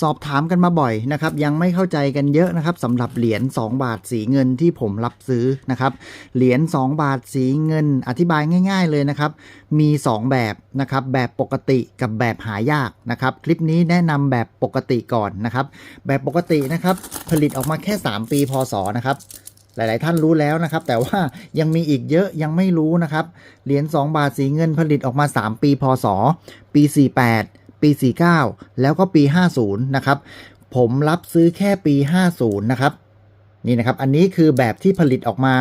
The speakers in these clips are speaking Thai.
สอบถามกันมาบ่อยนะครับ ยังไม่เข้าใจกันเยอะนะครับสำหรับเหรียญ2 บาทสีเงินที่ผมรับซื้อนะครับ เหรียญ2 บาทสีเงิน อธิบายง่าย ๆเลยนะครับ มี 2 แบบนะครับ แบบปกติกับแบบหายากนะครับ คลิปนี้แนะนำแบบปกติก่อนนะครับ แบบปกตินะครับผลิตออกมาแค่ 3 ปีพศนะครับหลาย ๆ ท่านรู้แล้วนะครับ แต่ว่ายังมีอีกเยอะยังไม่รู้นะครับเหรียญ2บาทสีเงินผลิตออกมา 3 ปีพศ ปี 48 ปี 49 แล้วก็ปี 50 นะครับ ผมรับซื้อแค่ปี 50 นะครับนี่นะครับ อันนี้คือแบบที่ผลิตออกมา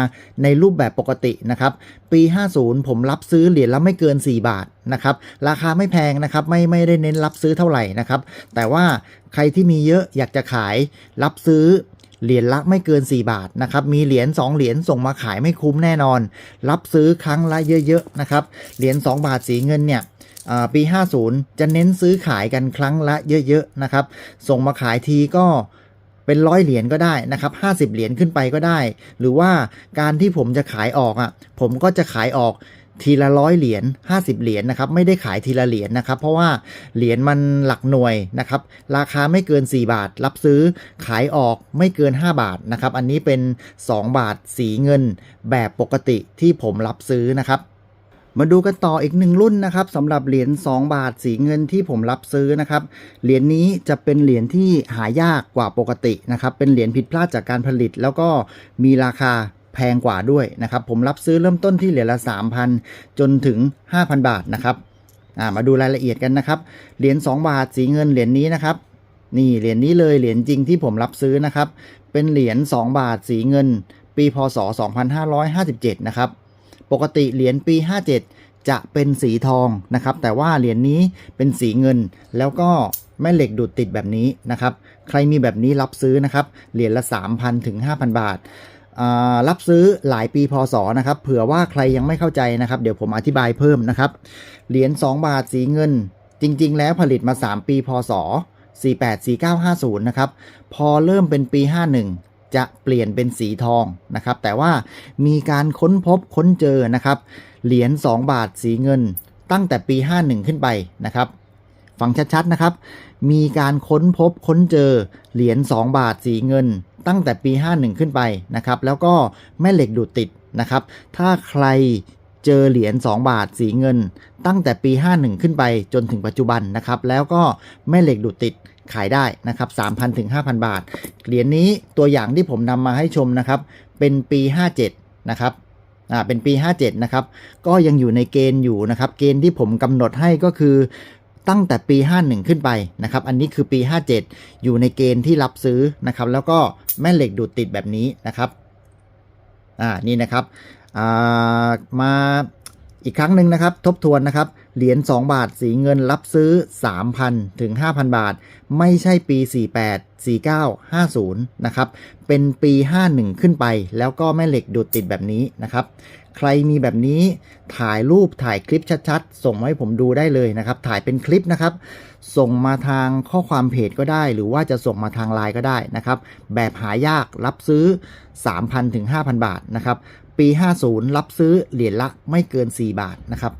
ในรูปแบบปกตินะครับ ปี 50 ผมรับซื้อเหรียญละไม่เกิน 4 บาทนะครับ ราคาไม่แพงนะครับ ไม่ไม่ได้เน้นรับซื้อเท่าไหร่นะครับ แต่ว่าใครที่มีเยอะอยากจะขายรับซื้อเหรียญละไม่เกิน 4 บาทนะครับ มีเหรียญ2เหรียญส่งมาขายไม่คุ้มแน่นอน รับซื้อครั้งละเยอะๆนะครับ เหรียญ2บาทสีเงินเนี่ย ปี 50 จะเน้นซื้อขายกันครั้งละเยอะๆนะครับ ส่งมาขายทีก็เป็นร้อยเหรียญก็ได้นะครับ 50 เหรียญขึ้นไปก็ได้ หรือว่าการที่ผมจะขายออกอะ ผมก็จะขายออกทีละร้อยเหรียญ50 เหรียญนะครับ ไม่ได้ขายทีละเหรียญนะครับ เพราะว่าเหรียญมันหลักหน่วยนะครับ ราคาไม่เกิน 4 บาท รับซื้อขายออกไม่เกิน 5 บาทนะครับ อันนี้เป็น 2 บาทสีเงินแบบปกติที่ผมรับซื้อนะครับ มาดูกันต่ออีกหนึ่งรุ่นนะครับสำหรับเหรียญ2บาทสีเงินที่ผมรับซื้อนะครับเหรียญนี้จะเป็นเหรียญที่หายากกว่าปกตินะครับเป็นเหรียญผิดพลาดจากการผลิต แล้วก็มีราคาแพงกว่าด้วยนะครับผมรับซื้อเริ่มต้นที่เหรียญละ 3,000 จนถึง 5,000 บาทนะครับมาดูรายละเอียดกันนะครับเหรียญ2บาทสีเงินเหรียญนี้นะครับนี่เหรียญนี้เลยเหรียญจริงที่ผมรับซื้อนะครับเป็นเหรียญ2บาทสีเงิน ปีพศ 2557 นะครับ ปกติเหรียญปี 57 จะเป็นสีทองนะครับ แต่ว่าเหรียญนี้เป็นสีเงิน แล้วก็แม่เหล็กดูดติดแบบนี้นะครับ ใครมีแบบนี้รับซื้อนะครับ เหรียญละ 3,000 ถึง 5,000 บาทรับซื้อหลายปีพศนะครับ เผื่อว่าใครยังไม่เข้าใจนะครับ เดี๋ยวผมอธิบายเพิ่มนะครับ เหรียญ2บาทสีเงิน จริง ๆ แล้วผลิตมา 3 ปีพศ 48 4950 นะครับ พอเริ่มเป็นปี 51 จะเปลี่ยนเป็นสีทองนะครับ แต่ว่ามีการค้นพบค้นเจอนะครับ เหรียญ2 บาทสีเงิน ตั้งแต่ปี 51 ขึ้นไปนะครับฟังชัดๆนะครับ มีการค้นพบค้นเจอเหรียญ2 บาทสีเงิน ตั้งแต่ปี 51 ขึ้นไปนะครับ แล้วก็แม่เหล็กดูดติดนะครับ ถ้าใคร เจอเหรียญ2บาทสีเงิน ตั้งแต่ปี 51 ขึ้นไปจนถึงปัจจุบันนะครับ แล้วก็แม่เหล็กดูดติดขายได้นะครับ 3,000 ถึง 5,000 บาท เหรียญนี้ตัวอย่างที่ผมนำมาให้ชมนะครับ เป็นปี 57 นะครับอ่าเป็นปี 57 นะครับ ก็ยังอยู่ในเกณฑ์อยู่นะครับ เกณฑ์ที่ผมกำหนดให้ก็คือตั้งแต่ปี 51 ขึ้นไปนะครับ อันนี้คือปี 57 อยู่ในเกณฑ์ที่รับซื้อนะครับ แล้วก็แม่เหล็กดูดติดแบบนี้นะครับ อ่า นี่นะครับ มาอีกครั้งหนึ่งนะครับทบทวนนะครับเหรียญ2บาทสีเงินรับซื้อ 3,000 ถึง 5,000 บาท ไม่ใช่ปี 48 49 50 นะครับ เป็นปี 51 ขึ้นไป แล้วก็แม่เหล็กดูดติดแบบนี้นะครับ ใครมีแบบนี้ถ่ายรูปถ่ายคลิปชัดๆ ส่งมาให้ผมดูได้เลยนะครับ ถ่ายเป็นคลิปนะครับ ส่งมาทางข้อความเพจก็ได้ หรือว่าจะส่งมาทางไลน์ก็ได้นะครับ แบบหายากรับซื้อ 3,000 ถึง 5,000 บาทนะครับ ปี 50 รับซื้อเหรียญละไม่เกิน 4 บาทนะครับ